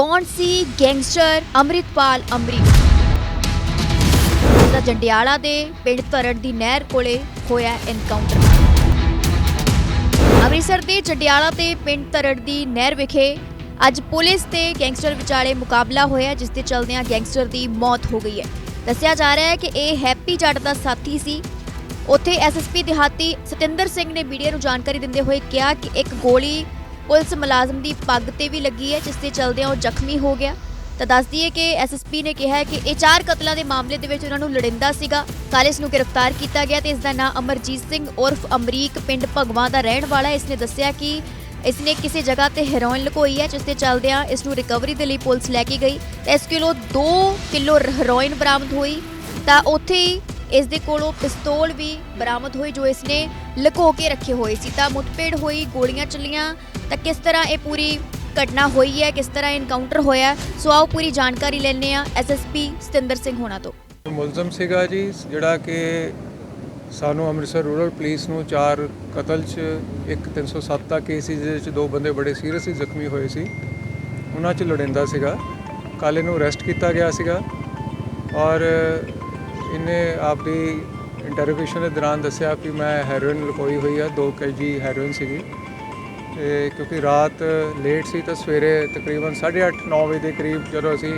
ਕੌਣ ਸੀ? ਗੈਂਗਸਟਰ ਅੰਮ੍ਰਿਤਪਾਲ ਅੰਮ੍ਰਿਤ ਦਾ ਜੰਡਿਆਲਾ ਦੇ ਪਿੰਡ ਧਰੜ ਦੀ ਨਹਿਰ ਕੋਲੇ ਹੋਇਆ ਐਨਕਾਊਂਟਰ ਅੰਮ੍ਰਿਤਸਰ ਦੇ ਜੰਡਿਆਲਾ ਤੇ ਪਿੰਡ ਧਰੜ ਦੀ ਨਹਿਰ ਵਿਖੇ ਅੱਜ ਪੁਲਿਸ ਤੇ ਗੈਂਗਸਟਰ ਵਿਚਾਲੇ ਮੁਕਾਬਲਾ ਹੋਇਆ, ਜਿਸ ਦੇ ਚਲਦਿਆਂ ਗੈਂਗਸਟਰ ਦੀ ਮੌਤ ਹੋ ਗਈ ਹੈ। ਦੱਸਿਆ ਜਾ ਰਿਹਾ ਹੈ ਕਿ ਇਹ ਹੈਪੀ ਜੱਟ ਦਾ ਸਾਥੀ ਸੀ। ਉੱਥੇ ਐਸਐਸਪੀ ਦਿਹਾਤੀ ਸਤਿੰਦਰ ਸਿੰਘ ਨੇ ਮੀਡੀਆ ਨੂੰ ਜਾਣਕਾਰੀ ਦਿੰਦੇ ਹੋਏ ਕਿਹਾ ਕਿ ਇੱਕ ਗੋਲੀ ਪੁਲਿਸ ਮੁਲਾਜ਼ਮ ਦੀ ਪੱਗ ਤੇ ਵੀ ਲੱਗੀ ਹੈ, ਜਿਸ ਦੇ ਚਲਦਿਆਂ ਉਹ ਜ਼ਖਮੀ ਹੋ ਗਿਆ। ਤਾਂ ਦੱਸ ਦਈਏ ਕਿ ਐਸਐਸਪੀ ਨੇ ਕਿਹਾ ਕਿ ਇਹ ਚਾਰ ਕਤਲਾਂ ਦੇ ਮਾਮਲੇ ਦੇ ਵਿੱਚ ਉਹਨਾਂ ਨੂੰ ਲੜਿੰਦਾ ਸੀਗਾ। ਕੱਲ੍ਹ ਇਸ ਨੂੰ ਗ੍ਰਿਫਤਾਰ ਕੀਤਾ ਗਿਆ ਤੇ ਇਸ ਦਾ ਨਾਂ ਅਮਰਜੀਤ ਸਿੰਘ ਉਰਫ ਅਮਰੀਕ ਪਿੰਡ ਭਗਵਾਂ ਦਾ ਰਹਿਣ ਵਾਲਾ ਇਸ ਨੇ ਦੱਸਿਆ ਕਿ ਇਸ ਨੇ ਕਿਸੇ ਜਗ੍ਹਾ ਤੇ ਹੈਰੋਇਨ ਲੁਕੋਈ ਹੈ, ਜਿਸ ਦੇ ਚਲਦਿਆਂ ਇਸ ਨੂੰ ਰਿਕਵਰੀ ਦੇ ਲਈ ਪੁਲਿਸ ਲੈ ਕੇ ਗਈ। ਤੇ ਇਸ ਕਿਲੋ 2 ਕਿਲੋ ਹੈਰੋਇਨ ਬਰਾਮਦ ਹੋਈ। ਤਾਂ ਉੱਥੇ ਹੀ ਇਸ ਦੇ ਕੋਲੋਂ ਪਿਸਤੌਲ ਵੀ ਬਰਾਮਦ ਹੋਈ ਜੋ ਇਸ ਨੇ ਲੁਕੋ ਕੇ ਰੱਖੇ ਹੋਏ ਸੀ। ਤਾਂ ਮੁੱਠਭੇੜ ਹੋਈ, ਗੋਲੀਆਂ ਚੱਲੀਆਂ ਤਾਂ ਕਿਸ ਤਰ੍ਹਾਂ ਇਹ ਪੂਰੀ ਘਟਨਾ ਹੋਈ ਹੈ, ਕਿਸ ਤਰ੍ਹਾਂ ਇਨਕਾਊਂਟਰ ਹੋਇਆ ਸੋ ਆਓ ਪੂਰੀ ਜਾਣਕਾਰੀ ਲੈਣੇ ਆ ਐਸਐਸਪੀ ਸਤਿੰਦਰ ਸਿੰਘ ਹੋਣਾ ਤੋਂ। ਮੁਲਜ਼ਮ ਸੀਗਾ ਜੀ, ਜਿਹੜਾ ਕਿ ਸਾਨੂੰ ਅੰਮ੍ਰਿਤਸਰ ਰੂਰਲ ਪੁਲਿਸ ਨੂੰ ਚਾਰ ਕਤਲ 'ਚ, ਇੱਕ 307 ਦਾ ਕੇਸ ਸੀ, ਜਿਹਦੇ 'ਚ ਦੋ ਬੰਦੇ ਬੜੇ ਸੀਰੀਅਸਲੀ ਜ਼ਖਮੀ ਹੋਏ ਸੀ। ਉਹਨਾਂ 'ਚ ਲੜਿੰਦਾ ਸੀਗਾ। ਕੱਲ੍ਹ ਇਹਨੂੰ ਅਰੈਸਟ ਕੀਤਾ ਗਿਆ ਸੀਗਾ ਔਰ ਇਹਨੇ ਆਪਦੀ ਇੰਟਰੋਗੇਸ਼ਨ ਦੇ ਦੌਰਾਨ ਦੱਸਿਆ ਕਿ ਮੈਂ ਹੈਰੋਇਨ ਲਕੋਈ ਹੋਈ ਆ 2 ਕੇਜੀ ਹੈਰੋਇਨ ਸੀਗੀ। ਤੇ ਕਿਉਂਕਿ ਰਾਤ ਲੇਟ ਸੀ ਤਾਂ ਸਵੇਰੇ ਤਕਰੀਬਨ 8:30 9 ਵਜੇ ਦੇ ਕਰੀਬ ਜਦੋਂ ਅਸੀਂ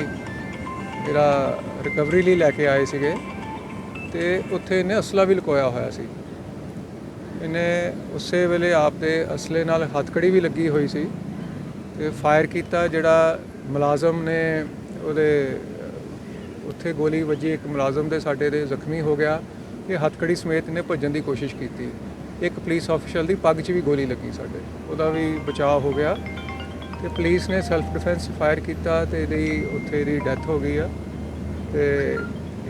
ਜਿਹੜਾ ਰਿਕਵਰੀ ਲਈ ਲੈ ਕੇ ਆਏ ਸੀਗੇ ਤੇ ਉੱਥੇ ਇਹਨੇ ਅਸਲਾ ਵੀ ਲੁਕੋਇਆ ਹੋਇਆ ਸੀ। ਇਹਨੇ ਉਸੇ ਵੇਲੇ ਆਪਦੇ ਅਸਲੇ ਨਾਲ ਹੱਥਕੜੀ ਵੀ ਲੱਗੀ ਹੋਈ ਸੀ ਤੇ ਫਾਇਰ ਕੀਤਾ ਜਿਹੜਾ ਮੁਲਾਜ਼ਮ ਨੇ ਉਹਦੇ, ਉੱਥੇ ਗੋਲੀ ਵੱਜੀ, ਇੱਕ ਮੁਲਾਜ਼ਮ ਦੇ ਸਾਡੇ ਦੇ ਜ਼ਖਮੀ ਹੋ ਗਿਆ। ਇਹ ਹੱਥਕੜੀ ਸਮੇਤ ਇਹਨੇ ਭੱਜਣ ਦੀ ਕੋਸ਼ਿਸ਼ ਕੀਤੀ। ਇੱਕ ਪੁਲਿਸ ਅਫੀਸ਼ਲ ਦੀ ਪੱਗ 'ਚ ਵੀ ਗੋਲੀ ਲੱਗੀ ਸਾਡੇ। ਉਹਦਾ ਵੀ ਬਚਾਅ ਹੋ ਗਿਆ। ਤੇ ਪੁਲਿਸ ਨੇ ਸੈਲਫ ਡਿਫੈਂਸ ਫਾਇਰ ਕੀਤਾ ਤੇ ਇਹਦੀ ਉੱਥੇ ਇਹਦੀ ਡੈਥ ਹੋ ਗਈ ਆ। ਤੇ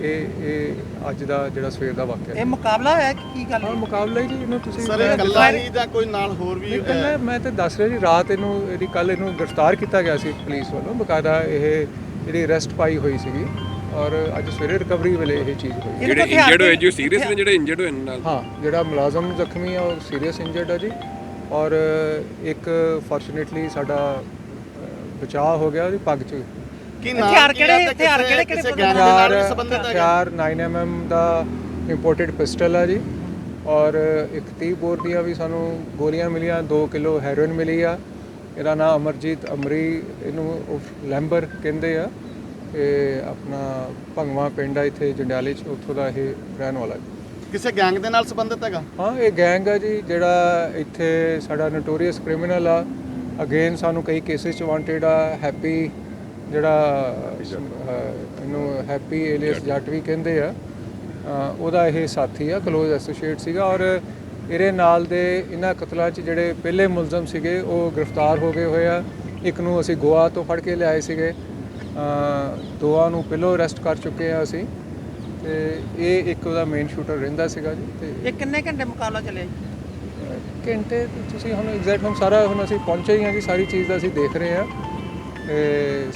ਇਹ ਇਹ ਅੱਜ ਦਾ ਜਿਹੜਾ ਸਵੇਰ ਦਾ ਵਾਕਿਆ ਇਹ ਮੁਕਾਬਲਾ ਹੋਇਆ ਕਿ ਕੀ ਗੱਲ ਹਾਂ ਮੁਕਾਬਲਾ ਹੀ ਜੀ ਇਹਨੂੰ ਤੁਸੀਂ ਸਰ ਇਕੱਲਾ ਹੀ ਜਾਂ ਕੋਈ ਨਾਲ ਹੋਰ ਵੀ ਨਹੀਂ, ਇਕੱਲਾ ਮੈਂ ਤਾਂ ਦੱਸ ਰਿਹਾ ਜੀ ਰਾਤ ਇਹਨੂੰ ਇਹਦੀ ਕੱਲ ਇਹਨੂੰ ਗ੍ਰਿਫਤਾਰ ਕੀਤਾ ਗਿਆ ਸੀ ਪੁਲਿਸ ਵੱਲੋਂ। ਬਕਾਇਦਾ ਇਹ ਜਿਹੜੀ ਅਰੈਸਟ ਪਾਈ ਹੋਈ ਸੀਗੀ। ਔਰ ਅੱਜ ਸਵੇਰੇ ਰਿਕਵਰੀ ਵੇਲੇ ਇਹ ਚੀਜ਼ ਹੋਈ। ਜਿਹੜੇ ਇੰਜਰਡ ਹੋਏ ਜੋ ਸੀਰੀਅਸ ਨੇ ਜਿਹੜੇ ਇੰਜਰਡ ਹੋਏ ਨਾਲ। ਹਾਂ ਜਿਹੜਾ ਮੁਲਾਜ਼ਮ ਜ਼ਖਮੀ ਆ ਉਹ ਸੀਰੀਅਸ ਇੰਜਰਡ ਆ ਜੀ। ਔਰ ਇੱਕ ਫੋਰਚੂਨੇਟਲੀ ਸਾਡਾ ਬਚਾਅ ਹੋ ਗਿਆ ਉਹਦੀ ਪੱਗ 'ਚ। ਕੀ ਨਾਮ ਹਥਿਆਰ ਕਿਹੜੇ- ਹਥਿਆਰ ਕਿਹੜੇ- ਕਿਹੜੇ ਹਥਿਆਰ ਹਥਿਆਰ 9mm ਦਾ ਇੰਪੋਰਟਡ ਪਿਸਟਲ ਆ ਜੀ। ਔਰ ਇੱਕ 30 ਬੋਰ ਦੀਆਂ ਵੀ ਸਾਨੂੰ ਗੋਲੀਆਂ ਮਿਲੀਆਂ 2 ਕਿਲੋ ਹੈਰੋਇਨ ਮਿਲੀ ਆ। ਇਹਦਾ ਨਾਮ ਅਮਰਜੀਤ ਅਮਰੀ ਇਹਨੂੰ ਲੈਂਬਰ ਕਹਿੰਦੇ ਆ। ਇਹ ਆਪਣਾ ਭੰਗਵਾ ਪਿੰਡ ਆ ਇੱਥੇ ਜੰਡਿਆਲੇ ਚ ਉੱਥੋਂ ਦਾ ਇਹ ਰਹਿਣ ਵਾਲਾ ਜੀ। ਕਿਸੇ ਗੈਂਗ ਦੇ ਨਾਲ ਸੰਬੰਧਿਤ ਹੈਗਾ? ਹਾਂ ਇਹ ਗੈਂਗ ਆ ਜੀ ਜਿਹੜਾ ਇੱਥੇ ਸਾਡਾ ਨੋਟੋਰੀਅਸ ਕ੍ਰਿਮੀਨਲ ਆ। ਅਗੇਨ ਸਾਨੂੰ ਕਈ ਕੇਸਿਸ ਚ ਵਾਂਟਡ ਆ ਹੈਪੀ ਜਿਹੜਾ ਇਹਨੂੰ ਹੈਪੀ ਏਲੀਅਸ ਜੱਟ। ਵੀ ਕਹਿੰਦੇ ਆ। ਉਹਦਾ ਇਹ ਸਾਥੀ ਆ ক্লোਜ਼ ਐਸੋਸੀਏਟ ਸੀਗਾ ਔਰ ਇਹਦੇ ਨਾਲ ਦੇ ਇਹਨਾਂ ਕਤਲਾਂ 'ਚ ਜਿਹੜੇ ਪਹਿਲੇ ਮੁਲਜ਼ਮ ਸੀਗੇ ਉਹ ਗ੍ਰਿਫਤਾਰ ਹੋ ਗਏ ਹੋਏ ਆ। ਇੱਕ ਨੂੰ ਅਸੀਂ ਗੋਆ ਤੋਂ ਫੜ ਕੇ ਲਿਆਏ ਸੀਗੇ। ਦੋਆਂ ਨੂੰ ਪਹਿਲਾਂ ਅਰੈਸਟ ਕਰ ਚੁੱਕੇ ਆ ਅਸੀਂ ਤੇ ਇਹ ਇੱਕ ਉਹਦਾ ਮੇਨ ਸ਼ੂਟਰ ਰਹਿੰਦਾ ਸੀਗਾ ਜੀ ਤੇ ਇਹ ਕਿੰਨੇ ਘੰਟੇ ਮੁਕਾਬਲਾ ਚੱਲਿਆ ਜੀ? ਘੰਟੇ ਤੁਸੀਂ ਹੁਣ ਐਗਜ਼ੈਕਟ ਹੁਣ ਸਾਰਾ ਹੁਣ ਅਸੀਂ ਪਹੁੰਚੇ ਹੀ ਹਾਂ ਜੀ ਸਾਰੀ ਚੀਜ਼ ਦਾ ਅਸੀਂ ਦੇਖ ਰਹੇ ਹਾਂ ਤੇ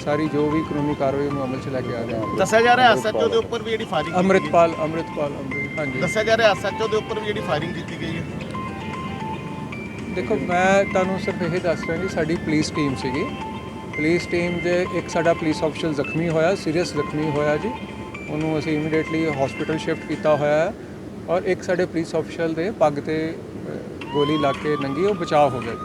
ਸਾਰੀ ਜੋ ਵੀ ਕਾਨੂੰਨੀ ਕਾਰਵਾਈ ਨੂੰ ਅਮਲ 'ਚ ਲੈ ਕੇ ਆ ਰਹੇ ਹਾਂ। ਦੱਸਿਆ ਜਾ ਰਿਹਾ ਐਸਐਚਓ ਦੇ ਉੱਪਰ ਵੀ ਜਿਹੜੀ ਫਾਇਰਿੰਗ ਕੀਤੀ ਗਈ। ਅੰਮ੍ਰਿਤਪਾਲ ਅੰਮ੍ਰਿਤਪਾਲ ਅੰਮ੍ਰਿਤ ਹਾਂਜੀ। ਦੱਸਿਆ ਜਾ ਰਿਹਾ ਐਸਐਚਓ ਦੇ ਉੱਪਰ ਵੀ ਜਿਹੜੀ ਫਾਇਰਿੰਗ ਕੀਤੀ ਗਈ ਹੈ। ਦੇਖੋ ਮੈਂ ਤੁਹਾਨੂੰ ਸਿਰਫ ਇਹ ਦੱਸ ਰਿਹਾ ਜੀ ਸਾਡੀ ਪੁਲਿਸ ਟੀਮ ਸੀਗੀ। ਪੁਲਿਸ ਟੀਮ ਦੇ ਇੱਕ ਸਾਡਾ ਪੁਲਿਸ ਅਫਸਰ ਜ਼ਖਮੀ ਹੋਇਆ, ਸੀਰੀਅਸ ਜ਼ਖਮੀ ਹੋਇਆ ਜੀ। ਉਹਨੂੰ ਅਸੀਂ ਇਮੀਡੀਏਟਲੀ ਹਸਪੀਟਲ ਸ਼ਿਫਟ ਕੀਤਾ ਹੋਇਆ ਹੈ ਔਰ ਇੱਕ ਸਾਡੇ ਪੁਲਿਸ ਅਫਸਰ ਦੇ ਪੱਗ ਤੇ ਗੋਲੀ ਲੱਗ ਕੇ ਨੰਗੀ, ਉਹ ਬਚਾਅ ਹੋ ਗਿਆ ਜੀ।